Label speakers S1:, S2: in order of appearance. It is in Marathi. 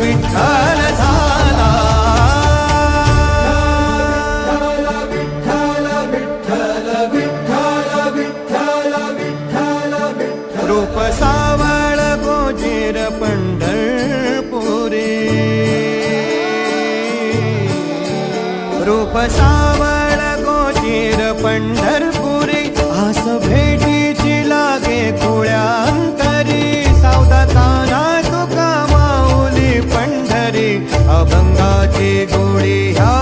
S1: विठ्ठल झाला. रूप सावळ गोजेर पंढरपुरी. रूप सावळ गोजेर अभंगाचे गोडे ह्या